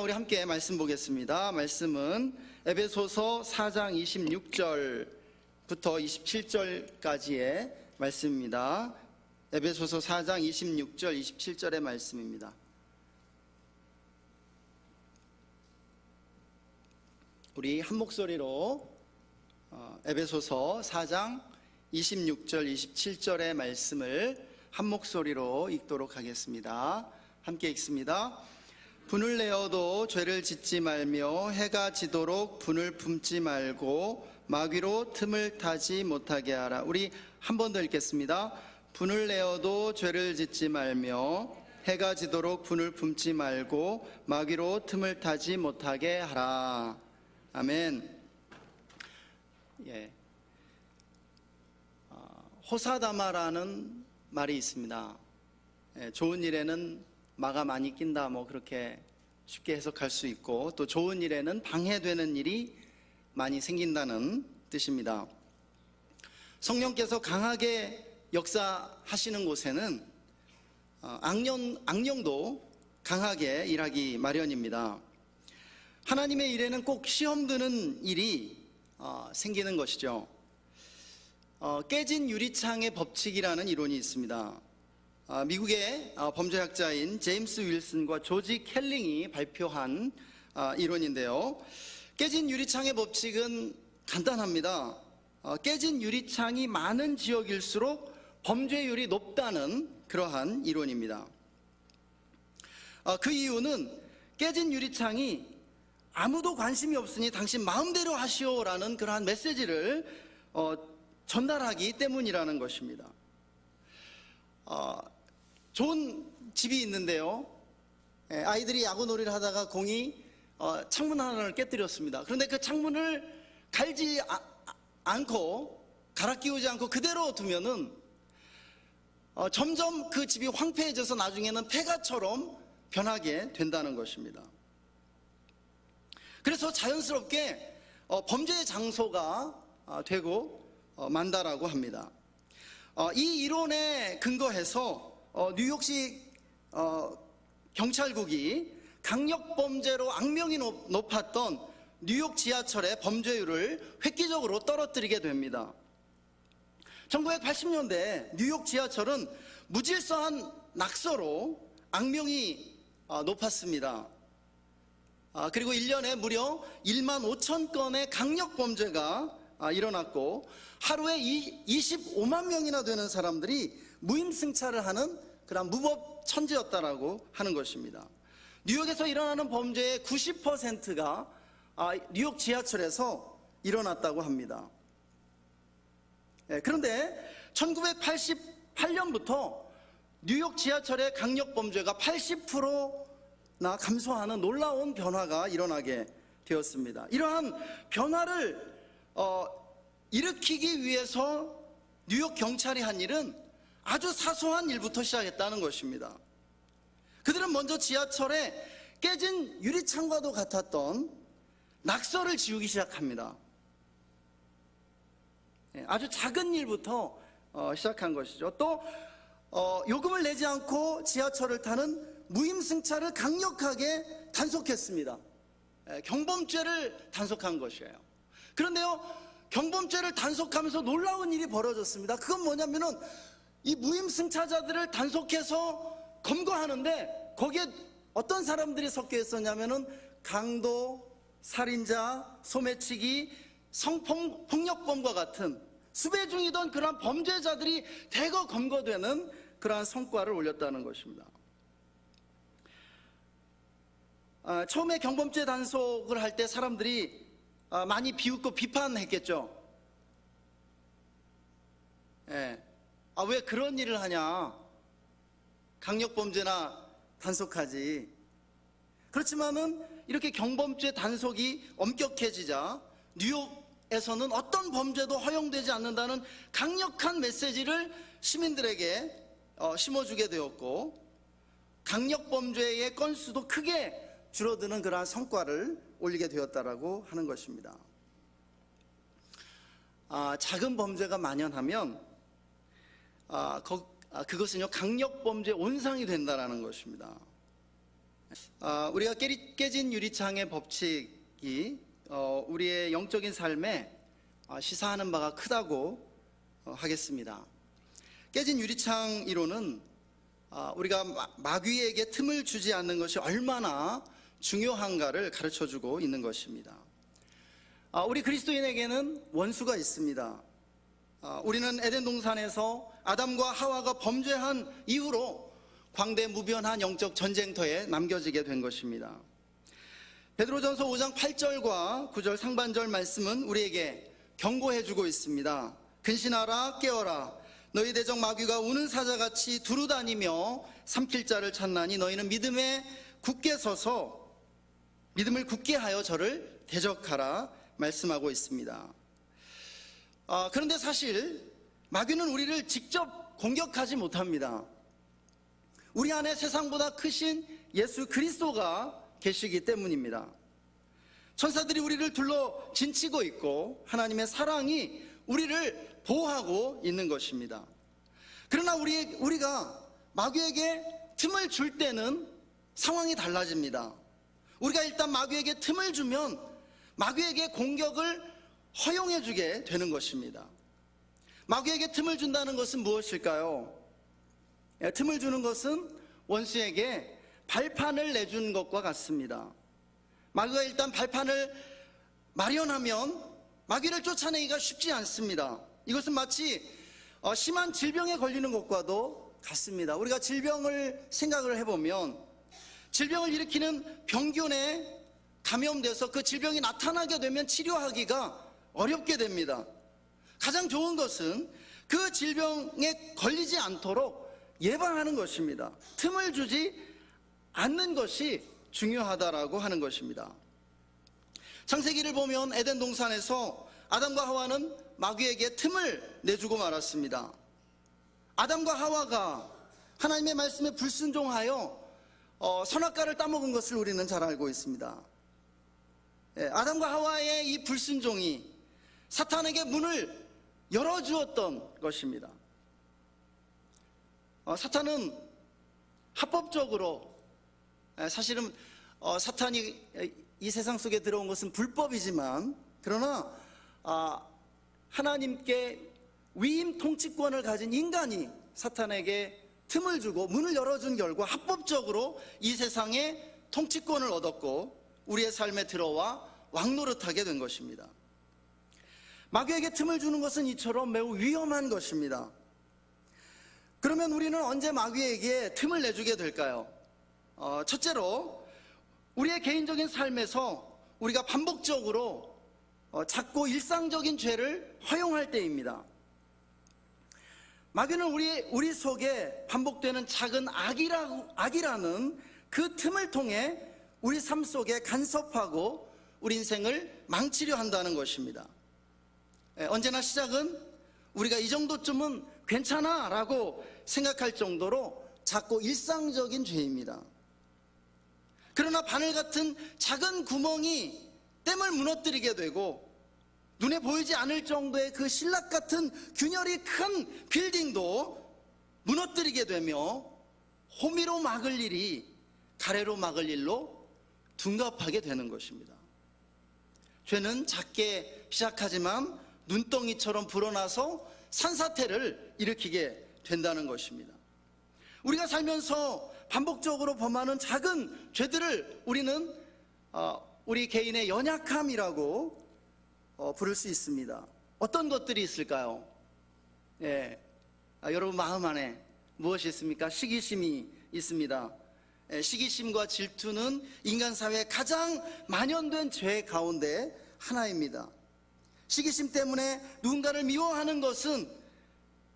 우리 함께 말씀 보겠습니다. 말씀은 에베소서 4장 26절부터 27절까지의 말씀입니다. 에베소서 4장 26절, 27절의 말씀입니다. 우리 한 목소리로 어, 에베소서 4장 26절, 27절의 말씀을 한 목소리로 읽도록 하겠습니다. 함께 읽습니다. 분을 내어도 죄를 짓지 말며 해가 지도록 분을 품지 말고 마귀로 틈을 타지 못하게 하라. 우리 한 번 더 읽겠습니다. 분을 내어도 죄를 짓지 말며 해가 지도록 분을 품지 말고 마귀로 틈을 타지 못하게 하라. 아멘. 예. 어, 호사다마라는 말이 있습니다. 예, 좋은 일에는 마가 많이 낀다 뭐 그렇게 쉽게 해석할 수 있고 또 좋은 일에는 방해되는 일이 많이 생긴다는 뜻입니다. 성령께서 강하게 역사하시는 곳에는 어, 악령, 악령도 강하게 일하기 마련입니다. 하나님의 일에는 꼭 시험 드는 일이 어, 생기는 것이죠. 어, 깨진 유리창의 법칙이라는 이론이 있습니다. 아, 미국의 아, 범죄학자인 제임스 윌슨과 조지 켈링이 발표한 아, 이론인데요. 깨진 유리창의 법칙은 간단합니다. 어, 깨진 유리창이 많은 지역일수록 범죄율이 높다는 그러한 이론입니다. 아, 그 이유는 깨진 유리창이 아무도 관심이 없으니 당신 마음대로 하시오라는 그러한 메시지를 어, 전달하기 때문이라는 것입니다. 어, 좋은 집이 있는데요. 예, 아이들이 야구 놀이를 하다가 공이 어, 창문 하나를 깨뜨렸습니다. 그런데 그 창문을 갈지 아- 아- 않고 갈아 끼우지 않고 그대로 두면은 어, 점점 그 집이 황폐해져서 나중에는 폐가처럼 변하게 된다는 것입니다. 그래서 자연스럽게 어, 범죄의 장소가 어, 되고 어, 만다라고 합니다. 어, 이 이론에 근거해서 어, 뉴욕시 어, 경찰국이 강력 범죄로 악명이 높- 높았던 뉴욕 지하철의 범죄율을 획기적으로 떨어뜨리게 됩니다. 1980년대 뉴욕 지하철은 무질서한 낙서로 악명이 어, 높았습니다. 아, 그리고 1년에 무려 1만 5천 건의 강력 범죄가 아, 일어났고 하루에 이, 25만 명이나 되는 사람들이 무임승차를 하는 그런 무법 천지였다라고 하는 것입니다. 뉴욕에서 일어나는 범죄의 90%가 아, 뉴욕 지하철에서 일어났다고 합니다. 예, 그런데 1988년부터 뉴욕 지하철의 강력 범죄가 80%나 감소하는 놀라운 변화가 일어나게 되었습니다. 이러한 변화를 어, 일으키기 위해서 뉴욕 경찰이 한 일은 아주 사소한 일부터 시작했다는 것입니다. 그들은 먼저 지하철에 깨진 유리창과도 같았던 낙서를 지우기 시작합니다. 예, 아주 작은 일부터 어, 시작한 것이죠. 또 어, 요금을 내지 않고 지하철을 타는 무임승차를 강력하게 단속했습니다. 예, 경범죄를 단속한 것이에요. 그런데요, 경범죄를 단속하면서 놀라운 일이 벌어졌습니다. 그건 뭐냐면은 이 무임승차자들을 단속해서 검거하는데 거기에 어떤 사람들이 섞여 있었냐면은 강도, 살인자, 소매치기, 성폭력범과 같은 수배 중이던 그러한 범죄자들이 대거 검거되는 그러한 성과를 올렸다는 것입니다. 아, 처음에 경범죄 단속을 할 때 사람들이 아, 많이 비웃고 비판했겠죠. 예. 아, 왜 그런 일을 하냐? 강력범죄나 단속하지. 그렇지만은 이렇게 경범죄 단속이 엄격해지자 뉴욕에서는 어떤 범죄도 허용되지 않는다는 강력한 메시지를 시민들에게 어, 심어주게 되었고 강력범죄의 건수도 크게 줄어드는 그러한 성과를 올리게 되었다라고 하는 것입니다. 아, 작은 범죄가 만연하면 아, 거- 아, 그것은요 강력 범죄 온상이 된다라는 것입니다. 아, 우리가 깨진 유리창의 법칙이 어, 우리의 영적인 삶에 어, 시사하는 바가 크다고 어, 하겠습니다. 깨진 유리창 이론은 아, 우리가 마- 마귀에게 틈을 주지 않는 것이 얼마나 중요한가를 가르쳐 주고 있는 것입니다. 아, 우리 그리스도인에게는 원수가 있습니다. 아, 우리는 에덴 동산에서 아담과 하와가 범죄한 이후로 광대무변한 영적 전쟁터에 남겨지게 된 것입니다. 베드로전서 5장 8절과 9절 상반절 말씀은 우리에게 경고해 주고 있습니다. 근신하라 깨어라 너희 대적 마귀가 우는 사자같이 두루 다니며 삼킬 자를 찾나니 너희는 믿음에 굳게 서서 믿음을 굳게 하여 저를 대적하라 말씀하고 있습니다. 아, 그런데 사실 마귀는 우리를 직접 공격하지 못합니다. 우리 안에 세상보다 크신 예수 그리스도가 계시기 때문입니다. 천사들이 우리를 둘러 진치고 있고 하나님의 사랑이 우리를 보호하고 있는 것입니다. 그러나 우리, 우리가 마귀에게 틈을 줄 때는 상황이 달라집니다. 우리가 일단 마귀에게 틈을 주면 마귀에게 공격을 허용해 주게 되는 것입니다. 마귀에게 틈을 준다는 것은 무엇일까요? 예, 틈을 주는 것은 원수에게 발판을 내준 것과 같습니다. 마귀가 일단 발판을 마련하면 마귀를 쫓아내기가 쉽지 않습니다. 이것은 마치 어, 심한 질병에 걸리는 것과도 같습니다. 우리가 질병을 생각을 해보면 질병을 일으키는 병균에 감염돼서 그 질병이 나타나게 되면 치료하기가 어렵게 됩니다. 가장 좋은 것은 그 질병에 걸리지 않도록 예방하는 것입니다. 틈을 주지 않는 것이 중요하다라고 하는 것입니다. 창세기를 보면 에덴 동산에서 아담과 하와는 마귀에게 틈을 내주고 말았습니다. 아담과 하와가 하나님의 말씀에 불순종하여 어, 선악과를 따먹은 것을 우리는 잘 알고 있습니다. 예, 아담과 하와의 이 불순종이 사탄에게 문을 열어주었던 것입니다. 어, 사탄은 합법적으로 에, 사실은 어, 사탄이 에, 이 세상 속에 들어온 것은 불법이지만 그러나 아, 하나님께 위임 통치권을 가진 인간이 사탄에게 틈을 주고 문을 열어준 결과 합법적으로 이 세상에 통치권을 얻었고 우리의 삶에 들어와 왕노릇하게 된 것입니다. 마귀에게 틈을 주는 것은 이처럼 매우 위험한 것입니다. 그러면 우리는 언제 마귀에게 틈을 내주게 될까요? 어, 첫째로 우리의 개인적인 삶에서 우리가 반복적으로 어, 작고 일상적인 죄를 허용할 때입니다. 마귀는 우리 우리 속에 반복되는 작은 악이라 악이라는 그 틈을 통해 우리 삶 속에 간섭하고 우리 인생을 망치려 한다는 것입니다. 예, 언제나 시작은 우리가 이 정도쯤은 괜찮아 라고 생각할 정도로 작고 일상적인 죄입니다. 그러나 바늘 같은 작은 구멍이 댐을 무너뜨리게 되고 눈에 보이지 않을 정도의 그 신락 같은 균열이 큰 빌딩도 무너뜨리게 되며 호미로 막을 일이 가래로 막을 일로 둔갑하게 되는 것입니다. 죄는 작게 시작하지만 눈덩이처럼 불어나서 산사태를 일으키게 된다는 것입니다. 우리가 살면서 반복적으로 범하는 작은 죄들을 우리는 어, 우리 개인의 연약함이라고 어, 부를 수 있습니다. 어떤 것들이 있을까요? 예, 아, 여러분 마음 안에 무엇이 있습니까? 시기심이 있습니다. 예, 시기심과 질투는 인간 사회에 가장 만연된 죄 가운데 하나입니다. 시기심 때문에 누군가를 미워하는 것은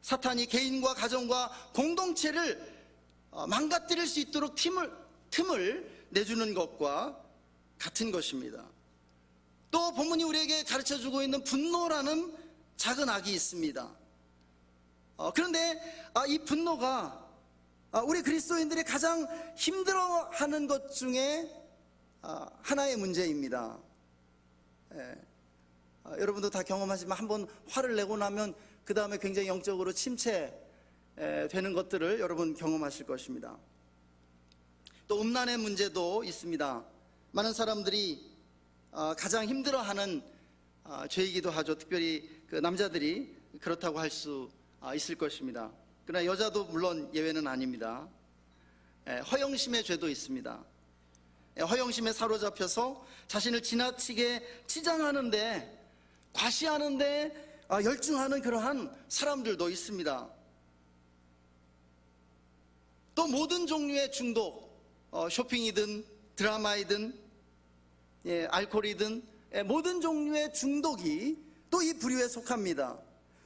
사탄이 개인과 가정과 공동체를 어, 망가뜨릴 수 있도록 틈을, 틈을 내주는 것과 같은 것입니다. 또 본문이 우리에게 가르쳐 주고 있는 분노라는 작은 악이 있습니다. 어, 그런데 아, 이 분노가 아, 우리 그리스도인들이 가장 힘들어하는 것 중에 아, 하나의 문제입니다. 예. 아, 여러분도 다 경험하지만 한번 화를 내고 나면 그 다음에 굉장히 영적으로 침체 에, 되는 것들을 여러분 경험하실 것입니다. 또 음란의 문제도 있습니다. 많은 사람들이 어, 가장 힘들어하는 어, 죄이기도 하죠. 특별히 그 남자들이 그렇다고 할 수 있을 것입니다. 그러나 여자도 물론 예외는 아닙니다. 예, 허영심의 죄도 있습니다. 예, 허영심에 사로잡혀서 자신을 지나치게 치장하는데 과시하는데 아, 열중하는 그러한 사람들도 있습니다. 또 모든 종류의 중독, 어, 쇼핑이든 드라마이든 예, 알코올이든 예, 모든 종류의 중독이 또 이 부류에 속합니다.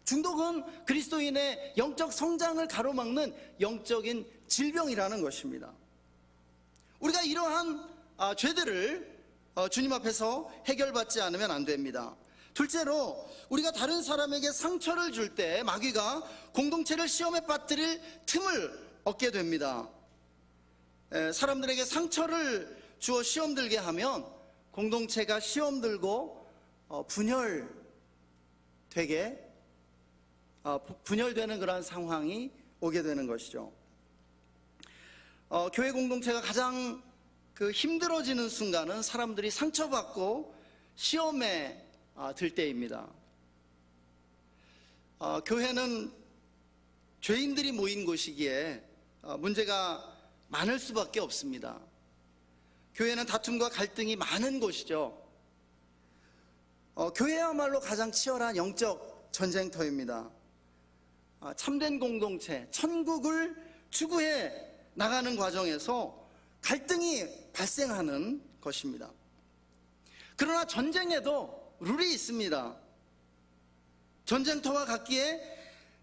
중독은 그리스도인의 영적 성장을 가로막는 영적인 질병이라는 것입니다. 우리가 이러한 아, 죄들을 어, 주님 앞에서 해결받지 않으면 안 됩니다. 둘째로 우리가 다른 사람에게 상처를 줄 때 마귀가 공동체를 시험에 빠뜨릴 틈을 얻게 됩니다. 에, 사람들에게 상처를 주어 시험 들게 하면 공동체가 시험 들고 어, 분열되게 어, 부- 분열되는 그런 상황이 오게 되는 것이죠. 어, 교회 공동체가 가장 그 힘들어지는 순간은 사람들이 상처받고 시험에 아, 들 때입니다. 어, 교회는 죄인들이 모인 곳이기에 어, 문제가 많을 수밖에 없습니다. 교회는 다툼과 갈등이 많은 곳이죠. 어, 교회야말로 가장 치열한 영적 전쟁터입니다. 아, 참된 공동체, 천국을 추구해 나가는 과정에서 갈등이 발생하는 것입니다. 그러나 전쟁에도 룰이 있습니다. 전쟁터와 같기에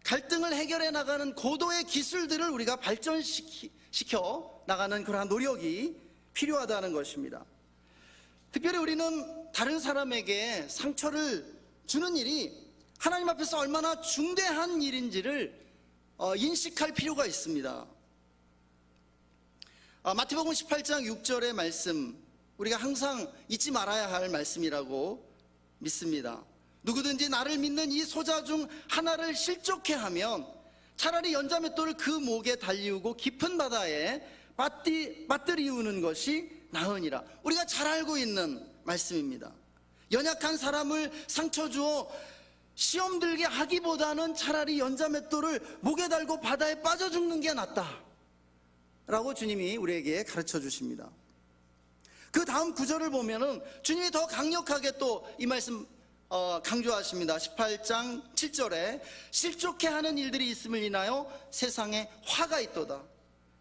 갈등을 해결해 나가는 고도의 기술들을 우리가 발전시켜 나가는 그러한 노력이 필요하다는 것입니다. 특별히 우리는 다른 사람에게 상처를 주는 일이 하나님 앞에서 얼마나 중대한 일인지를 어, 인식할 필요가 있습니다. 아, 마태복음 18장 6절의 말씀 우리가 항상 잊지 말아야 할 말씀이라고 믿습니다. 누구든지 나를 믿는 이 소자 중 하나를 실족해 하면 차라리 연자맷돌을 그 목에 달리우고 깊은 바다에 빠뜨, 빠뜨리우는 것이 나으니라. 우리가 잘 알고 있는 말씀입니다. 연약한 사람을 상처 주어 시험 들게 하기보다는 차라리 연자맷돌을 목에 달고 바다에 빠져 죽는 게 낫다. 라고 주님이 우리에게 가르쳐 주십니다. 그 다음 구절을 보면은 주님이 더 강력하게 또 이 말씀 어, 강조하십니다. 18장 7절에 실족해 하는 일들이 있음을 인하여 세상에 화가 있도다.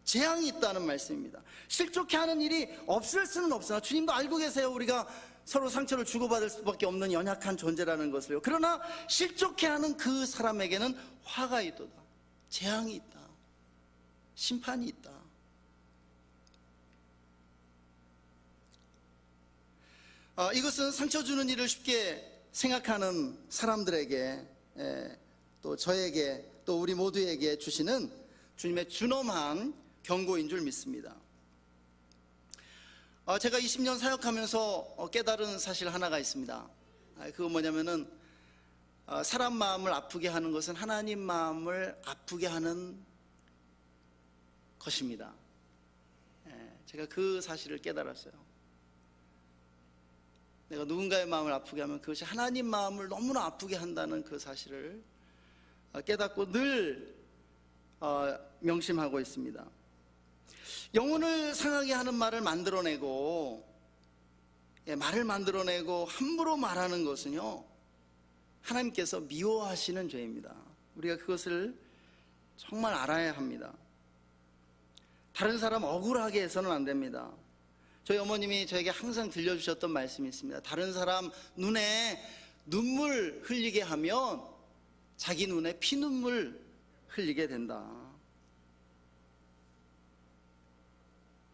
재앙이 있다는 말씀입니다. 실족해 하는 일이 없을 수는 없으나 주님도 알고 계세요. 우리가 서로 상처를 주고받을 수밖에 없는 연약한 존재라는 것을요. 그러나 실족해 하는 그 사람에게는 화가 있도다. 재앙이 있다. 심판이 있다. 어, 이것은 상처 주는 일을 쉽게 생각하는 사람들에게 에, 또 저에게 또 우리 모두에게 주시는 주님의 준엄한 경고인 줄 믿습니다. 어, 제가 20년 사역하면서 어, 깨달은 사실 하나가 있습니다. 아, 그거 뭐냐면은 어, 사람 마음을 아프게 하는 것은 하나님 마음을 아프게 하는 것입니다. 예, 제가 그 사실을 깨달았어요. 내가 누군가의 마음을 아프게 하면 그것이 하나님 마음을 너무나 아프게 한다는 그 사실을 어, 깨닫고 늘 어, 명심하고 있습니다. 영혼을 상하게 하는 말을 만들어내고 예, 말을 만들어내고 함부로 말하는 것은요 하나님께서 미워하시는 죄입니다. 우리가 그것을 정말 알아야 합니다. 다른 사람 억울하게 해서는 안 됩니다. 저희 어머님이 저에게 항상 들려주셨던 말씀이 있습니다. 다른 사람 눈에 눈물 흘리게 하면 자기 눈에 피눈물 흘리게 된다.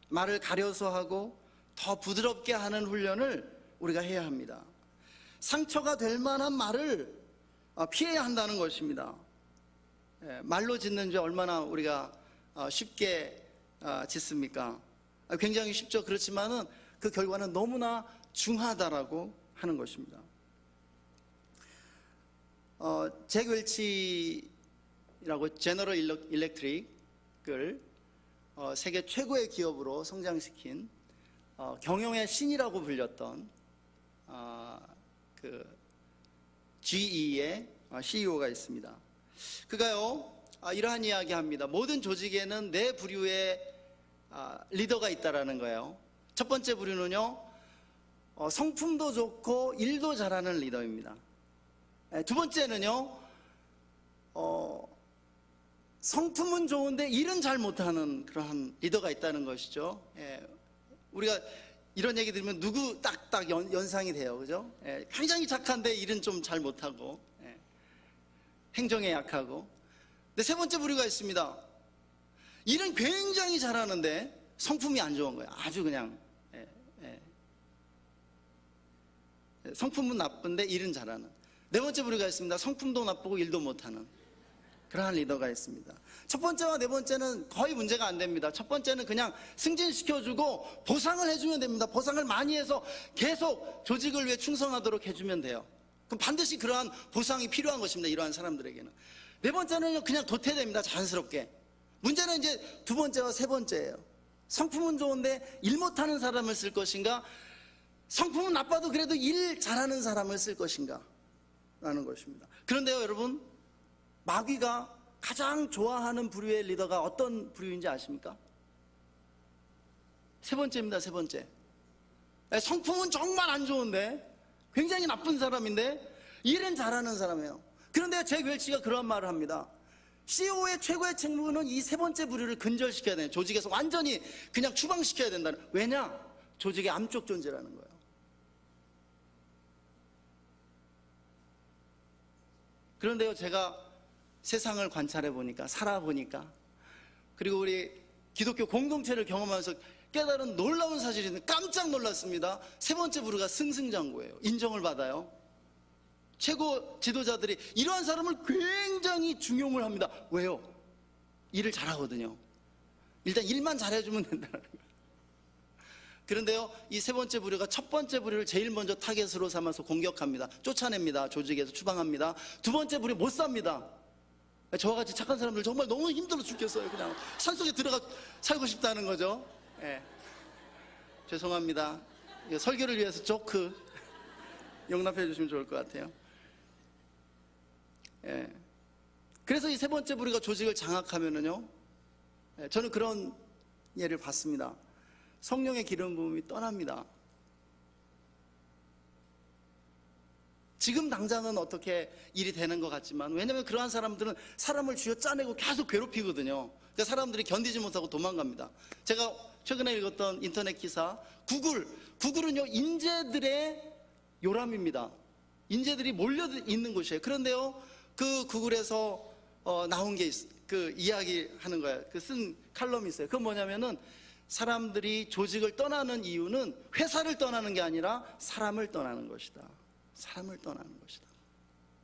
말을 가려서 하고 더 부드럽게 하는 훈련을 우리가 해야 합니다. 상처가 될 만한 말을 어, 피해야 한다는 것입니다. 예, 말로 짓는 죄 얼마나 우리가 어, 쉽게 어, 짓습니까? 아, 굉장히 쉽죠. 그렇지만은 그 결과는 너무나 중하다라고 하는 것입니다. 어, 잭 웰치라고 제너럴 일렉트릭을 어, 세계 최고의 기업으로 성장시킨 어, 경영의 신이라고 불렸던 어, 그 GE의 CEO가 있습니다. 그가요 아, 이러한 이야기합니다. 모든 조직에는 네 부류의 아, 리더가 있다라는 거예요. 첫 번째 부류는요 어, 성품도 좋고 일도 잘하는 리더입니다. 예, 두 번째는요 어, 성품은 좋은데 일은 잘 못하는 그러한 리더가 있다는 것이죠. 예, 우리가 이런 얘기 들으면 누구 딱딱 연, 연상이 돼요, 그죠? 예, 굉장히 착한데 일은 좀 잘 못하고 예, 행정에 약하고. 근데 세 번째 부류가 있습니다. 일은 굉장히 잘하는데 성품이 안 좋은 거예요. 아주 그냥 예, 예. 성품은 나쁜데 일은 잘하는. 네 번째 부류가 있습니다. 성품도 나쁘고 일도 못하는. 그러한 리더가 있습니다. 첫 번째와 네 번째는 거의 문제가 안 됩니다. 첫 번째는 그냥 승진시켜주고 보상을 해주면 됩니다. 보상을 많이 해서 계속 조직을 위해 충성하도록 해주면 돼요. 그럼 반드시 그러한 보상이 필요한 것입니다. 이러한 사람들에게는. 네 번째는 그냥 도태됩니다. 자연스럽게. 문제는 이제 두 번째와 세 번째예요. 성품은 좋은데 일 못하는 사람을 쓸 것인가? 성품은 나빠도 그래도 일 잘하는 사람을 쓸 것인가? 라는 것입니다. 그런데요, 여러분. 마귀가 가장 좋아하는 부류의 리더가 어떤 부류인지 아십니까? 세 번째입니다, 세 번째. 네, 성품은 정말 안 좋은데, 굉장히 나쁜 사람인데, 일은 잘하는 사람이에요. 그런데 잭 웰치가 그런 말을 합니다. CEO의 최고의 책무는 이 세 번째 부류를 근절시켜야 되는 조직에서 완전히 그냥 추방시켜야 된다는. 왜냐? 조직의 암적 존재라는 거예요. 그런데요, 제가 세상을 관찰해 보니까, 살아 보니까, 그리고 우리 기독교 공동체를 경험하면서 깨달은 놀라운 사실이 깜짝 놀랐습니다. 세 번째 부류가 승승장구예요. 인정을 받아요. 최고 지도자들이 이러한 사람을 굉장히 중용을 합니다. 왜요? 일을 잘하거든요. 일단 일만 잘해주면 된다는 거예요. 그런데요, 이 세 번째 부류가 첫 번째 부류를 제일 먼저 타겟으로 삼아서 공격합니다. 쫓아냅니다. 조직에서 추방합니다. 두 번째 부류 못 삽니다. 저와 같이 착한 사람들 정말 너무 힘들어 죽겠어요. 그냥 산속에 들어가 살고 싶다는 거죠. 예. 죄송합니다. 설교를 위해서 조크 용납해 주시면 좋을 것 같아요. 예. 그래서 이 세 번째 부류가 조직을 장악하면은요, 예, 저는 그런 예를 봤습니다. 성령의 기름 부음이 떠납니다. 지금 당장은 어떻게 일이 되는 것 같지만 왜냐하면 그러한 사람들은 사람을 쥐어 짜내고 계속 괴롭히거든요. 그러니까 사람들이 견디지 못하고 도망갑니다. 제가 최근에 읽었던 인터넷 기사 구글 구글은요 인재들의 요람입니다. 인재들이 몰려 있는 곳이에요. 그런데요 그 구글에서 어, 나온 게 그 이야기 하는 거예요. 그쓴 칼럼이 있어요. 그건 뭐냐면은 사람들이 조직을 떠나는 이유는 회사를 떠나는 게 아니라 사람을 떠나는 것이다. 사람을 떠나는 것이다.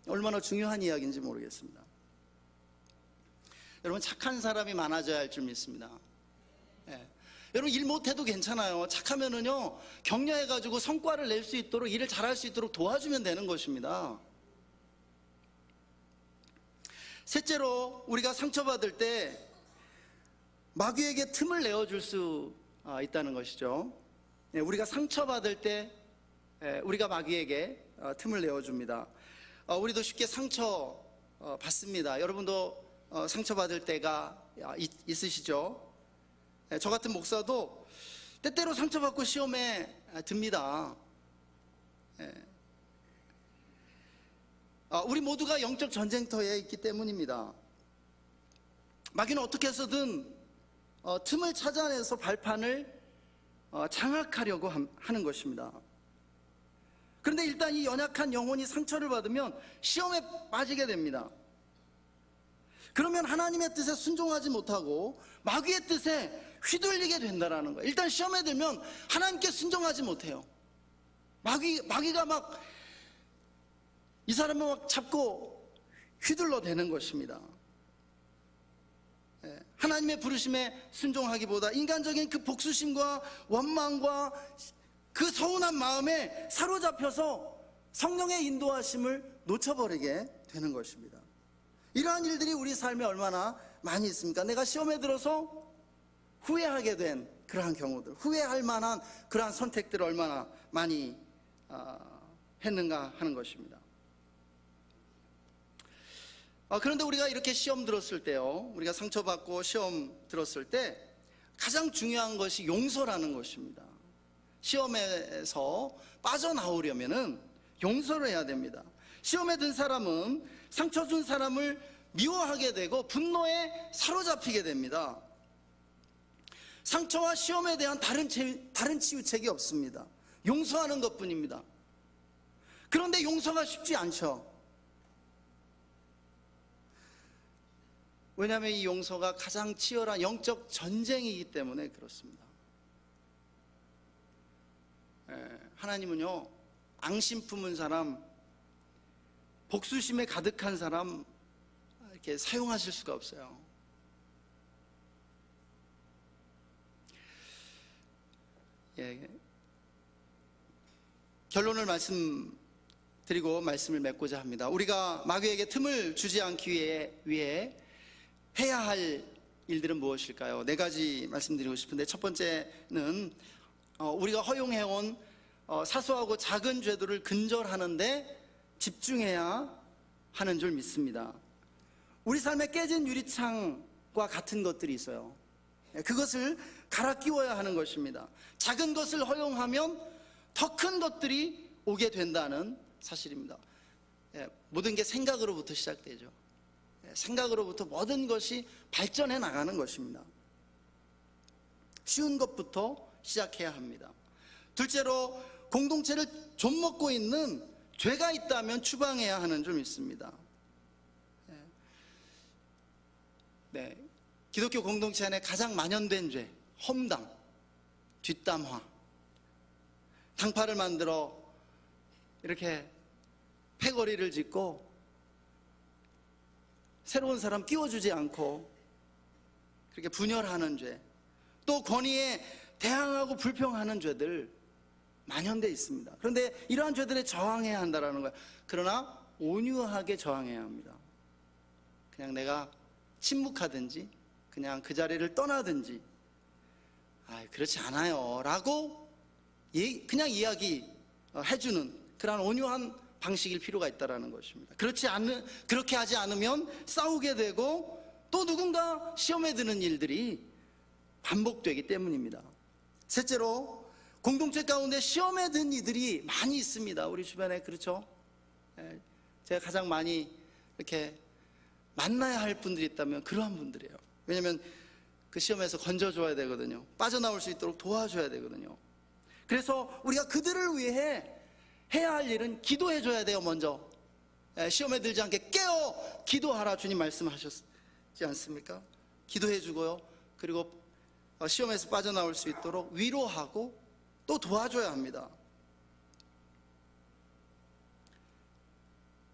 얼마나 중요한 이야기인지 모르겠습니다. 여러분 착한 사람이 많아져야 할 줄 믿습니다. 예. 여러분 일 못해도 괜찮아요. 착하면은요 격려해가지고 성과를 낼 수 있도록 일을 잘할 수 있도록 도와주면 되는 것입니다. 셋째로 우리가 상처받을 때 마귀에게 틈을 내어줄 수 아, 있다는 것이죠. 예, 우리가 상처받을 때 예, 우리가 마귀에게 어, 틈을 내어줍니다. 어, 우리도 쉽게 상처 어, 받습니다. 여러분도 어, 상처받을 때가 아, 있, 있으시죠? 예, 저 같은 목사도 때때로 상처받고 시험에 아, 듭니다. 예. 아, 우리 모두가 영적 전쟁터에 있기 때문입니다. 마귀는 어떻게 해서든 어, 틈을 찾아내서 발판을 어, 장악하려고 함- 하는 것입니다. 그런데 일단 이 연약한 영혼이 상처를 받으면 시험에 빠지게 됩니다. 그러면 하나님의 뜻에 순종하지 못하고 마귀의 뜻에 휘둘리게 된다라는 거예요. 일단 시험에 들면 하나님께 순종하지 못해요. 마귀 마귀가 막 이 사람을 막 잡고 휘둘러 대는 것입니다. 예, 하나님의 부르심에 순종하기보다 인간적인 그 복수심과 원망과 그 서운한 마음에 사로잡혀서 성령의 인도하심을 놓쳐버리게 되는 것입니다. 이러한 일들이 우리 삶에 얼마나 많이 있습니까? 내가 시험에 들어서 후회하게 된 그러한 경우들, 후회할 만한 그러한 선택들을 얼마나 많이 아, 했는가 하는 것입니다. 아, 그런데 우리가 이렇게 시험 들었을 때요, 우리가 상처받고 시험 들었을 때 가장 중요한 것이 용서라는 것입니다. 시험에서 빠져나오려면은 용서를 해야 됩니다. 시험에 든 사람은 상처 준 사람을 미워하게 되고 분노에 사로잡히게 됩니다. 상처와 시험에 대한 다른, 치- 다른 치유책이 없습니다. 용서하는 것 뿐입니다. 그런데 용서가 쉽지 않죠. 왜냐하면 이 용서가 가장 치열한 영적 전쟁이기 때문에 그렇습니다. 예, 하나님은요, 앙심 품은 사람, 복수심에 가득한 사람, 이렇게 사용하실 수가 없어요. 예, 결론을 말씀드리고 말씀을 맺고자 합니다. 우리가 마귀에게 틈을 주지 않기 위해, 위 해 해야 할 일들은 무엇일까요? 네 가지 말씀드리고 싶은데 첫 번째는 어, 우리가 허용해온 어, 사소하고 작은 죄들을 근절하는데 집중해야 하는 줄 믿습니다. 우리 삶에 깨진 유리창과 같은 것들이 있어요. 예, 그것을 갈아 끼워야 하는 것입니다. 작은 것을 허용하면 더 큰 것들이 오게 된다는 사실입니다. 예, 모든 게 생각으로부터 시작되죠. 예, 생각으로부터 모든 것이 발전해 나가는 것입니다. 쉬운 것부터 시작해야 합니다. 둘째로 공동체를 좀 먹고 있는 죄가 있다면 추방해야 하는 줄 믿습니다. 예. 네, 기독교 공동체 안에 가장 만연된 죄, 험담, 뒷담화, 당파를 만들어 이렇게 패거리를 짓고 새로운 사람 끼워주지 않고 그렇게 분열하는 죄, 또 권위에 대항하고 불평하는 죄들 만연돼 있습니다. 그런데 이러한 죄들에 저항해야 한다라는 거예요. 그러나 온유하게 저항해야 합니다. 그냥 내가 침묵하든지 그냥 그 자리를 떠나든지 아 그렇지 않아요 라고 예- 그냥 이야기 어, 해주는 그런 온유한 방식일 필요가 있다라는 것입니다. 그렇지 않는 그렇게 하지 않으면 싸우게 되고 또 누군가 시험에 드는 일들이 반복되기 때문입니다. 셋째로 공동체 가운데 시험에 든 이들이 많이 있습니다. 우리 주변에 그렇죠? 예, 제가 가장 많이 이렇게 만나야 할 분들이 있다면 그러한 분들이에요. 왜냐하면 그 시험에서 건져줘야 되거든요. 빠져나올 수 있도록 도와줘야 되거든요. 그래서 우리가 그들을 위해 해야 할 일은 기도해 줘야 돼요. 먼저 예, 시험에 들지 않게 깨어 기도하라 주님 말씀하셨지 않습니까? 기도해 주고요. 그리고 어, 시험에서 빠져나올 수 있도록 위로하고 또 도와줘야 합니다.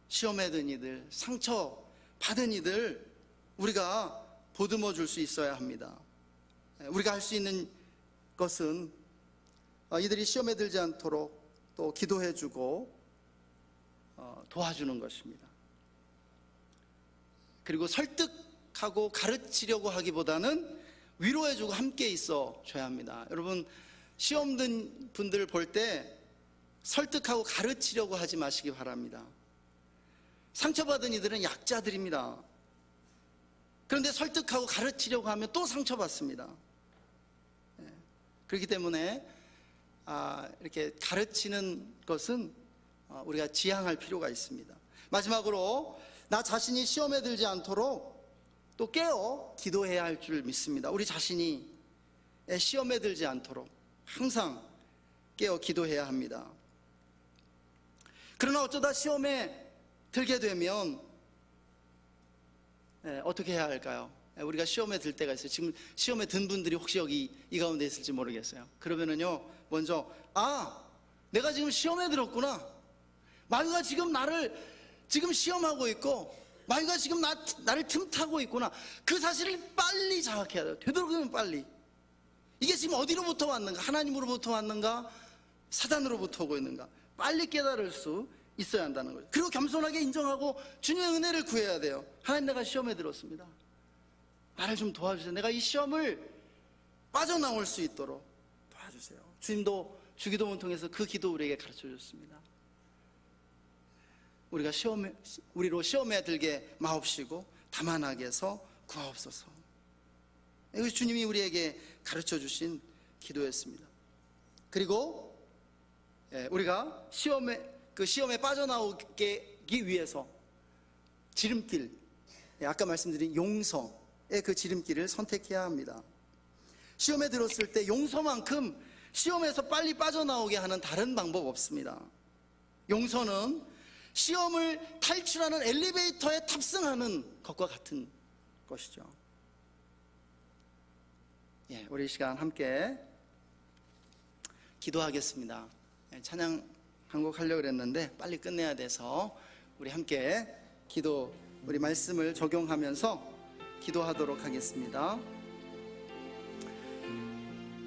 시험에 든 이들, 상처 받은 이들 우리가 보듬어 줄 수 있어야 합니다. 예, 우리가 할 수 있는 것은 어, 이들이 시험에 들지 않도록 또 기도해 주고 어, 도와주는 것입니다. 그리고 설득하고 가르치려고 하기보다는 위로해 주고 함께 있어 줘야 합니다. 여러분 시험 든 분들 볼 때 설득하고 가르치려고 하지 마시기 바랍니다. 상처받은 이들은 약자들입니다. 그런데 설득하고 가르치려고 하면 또 상처받습니다. 예. 그렇기 때문에 아, 이렇게 가르치는 것은 어, 우리가 지향할 필요가 있습니다. 마지막으로 나 자신이 시험에 들지 않도록 또 깨어 기도해야 할 줄 믿습니다. 우리 자신이 시험에 들지 않도록 항상 깨어 기도해야 합니다. 그러나 어쩌다 시험에 들게 되면 예, 어떻게 해야 할까요? 예, 우리가 시험에 들 때가 있어요. 지금 시험에 든 분들이 혹시 여기 이 가운데 있을지 모르겠어요. 그러면은요, 먼저 아, 내가 지금 시험에 들었구나. 마귀가 지금 나를 지금 시험하고 있고 마귀가 지금 나, 나를 틈타고 있구나. 그 사실을 빨리 자각해야 돼요. 되도록이면 빨리. 이게 지금 어디로부터 왔는가? 하나님으로부터 왔는가? 사단으로부터 오고 있는가? 빨리 깨달을 수 있어야 한다는 거죠. 그리고 겸손하게 인정하고 주님의 은혜를 구해야 돼요. 하나님 내가 시험에 들었습니다. 나를 좀 도와주세요. 내가 이 시험을 빠져나올 수 있도록 주세요. 주님도 주기도문 통해서 그 기도 우리에게 가르쳐 줬습니다. 우리가 시험에 우리로 시험에 들게 마옵시고 다만 하게 해서 구하옵소서. 이것이 주님이 우리에게 가르쳐 주신 기도였습니다. 그리고 예, 우리가 시험에 그 시험에 빠져나오기 위해서 지름길, 예, 아까 말씀드린 용서의 그 지름길을 선택해야 합니다. 시험에 들었을 때 용서만큼 시험에서 빨리 빠져나오게 하는 다른 방법 없습니다. 용서는 시험을 탈출하는 엘리베이터에 탑승하는 것과 같은 것이죠. 예, 우리 이 시간 함께 기도하겠습니다. 예, 찬양 한 곡 하려고 그랬는데 빨리 끝내야 돼서 우리 함께 기도, 우리 말씀을 적용하면서 기도하도록 하겠습니다.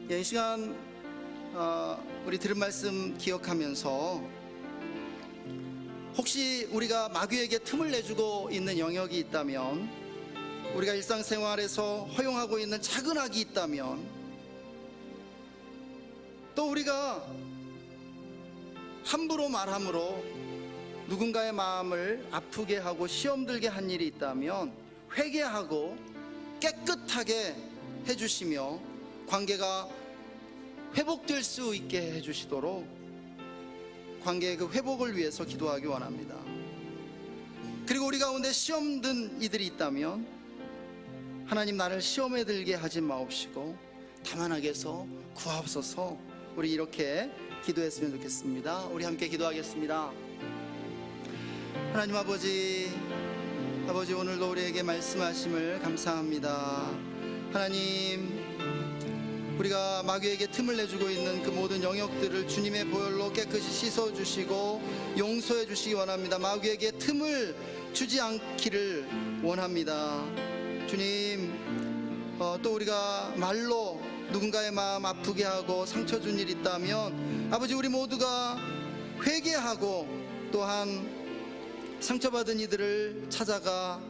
예, 이 시간 어, 우리 들은 말씀 기억하면서 혹시 우리가 마귀에게 틈을 내주고 있는 영역이 있다면 우리가 일상생활에서 허용하고 있는 작은 악이 있다면 또 우리가 함부로 말함으로 누군가의 마음을 아프게 하고 시험 들게 한 일이 있다면 회개하고 깨끗하게 해주시며 관계가 회복될 수 있게 해주시도록 관계의 그 회복을 위해서 기도하기 원합니다. 그리고 우리 가운데 시험 든 이들이 있다면 하나님 나를 시험에 들게 하지 마옵시고 다만 하게 해서 구하옵소서 우리 이렇게 기도했으면 좋겠습니다. 우리 함께 기도하겠습니다. 하나님 아버지 아버지 오늘도 우리에게 말씀하심을 감사합니다. 하나님 우리가 마귀에게 틈을 내주고 있는 그 모든 영역들을 주님의 보혈로 깨끗이 씻어 주시고 용서해 주시기 원합니다. 마귀에게 틈을 주지 않기를 원합니다. 주님, 어, 또 우리가 말로 누군가의 마음 아프게 하고 상처 준 일 있다면 아버지 우리 모두가 회개하고 또한 상처받은 이들을 찾아가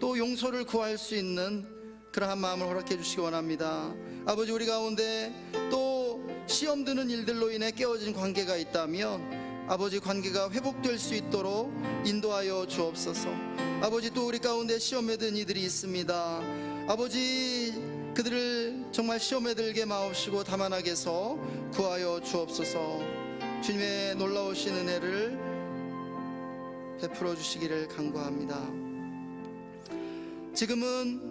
또 용서를 구할 수 있는 그러한 마음을 허락해 주시기 원합니다. 아버지 우리 가운데 또 시험 드는 일들로 인해 깨어진 관계가 있다면 아버지 관계가 회복될 수 있도록 인도하여 주옵소서. 아버지 또 우리 가운데 시험에 든 이들이 있습니다. 아버지 그들을 정말 시험에 들게 마옵시고 해서 구하여 주옵소서. 주님의 놀라우신 은혜를 베풀어 주시기를 간구합니다. 지금은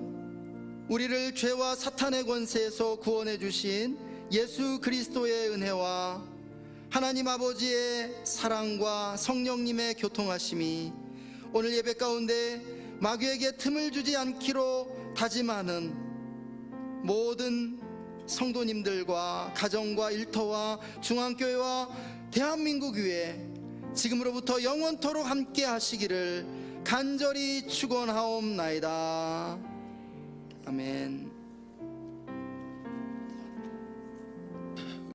우리를 죄와 사탄의 권세에서 구원해 주신 예수 그리스도의 은혜와 하나님 아버지의 사랑과 성령님의 교통하심이 오늘 예배 가운데 마귀에게 틈을 주지 않기로 다짐하는 모든 성도님들과 가정과 일터와 중앙교회와 대한민국 위에 지금으로부터 영원토록 함께 하시기를 간절히 축원하옵나이다. 아멘.